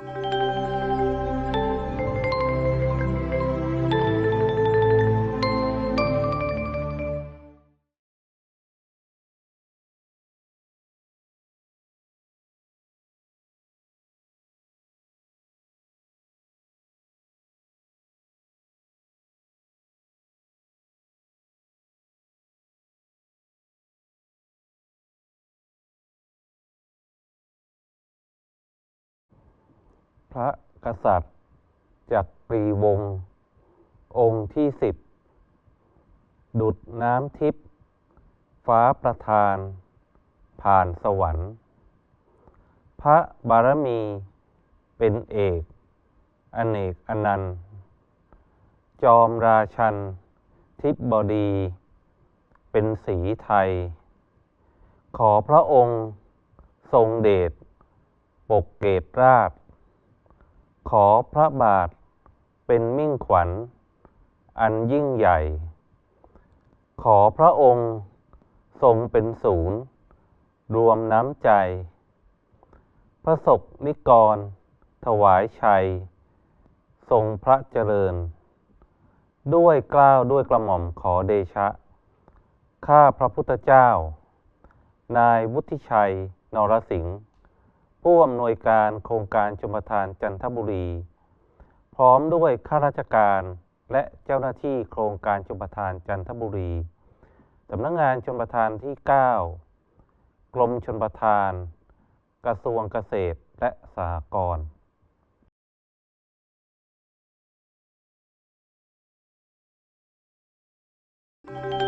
you พระกษัตริย์จักรีวงศ์องค์ที่สิบดุดน้ำทิพย์ฟ้าประทาน ผ่านสวรรค์ พระบารมีเป็นเอกอเนกอนันต์ จอมราชัน ทิพบดี เป็นสีไทย ขอพระองค์ทรงเดชปกเกตราช ขอพระบาทเป็นมิ่งขวัญ อันยิ่งใหญ่ ขอพระองค์ทรงเป็นศูนย์ รวมน้ำใจ พระศกนิกร ถวายชัย ทรงพระเจริญ ด้วยกล้าวด้วยกระหม่อมขอเดชะ ข้าพระพุทธเจ้า นายวุฒิชัย นรสิงห์ ผู้อำนวยการโครงการชมทานจันทบุรี พร้อมด้วยข้าราชการและเจ้าหน้าที่โครงการชมทานจันทบุรีสำนักงานชมทานที่ 9 กรมชนประทาน กระทรวงเกษตรและสหกรณ์「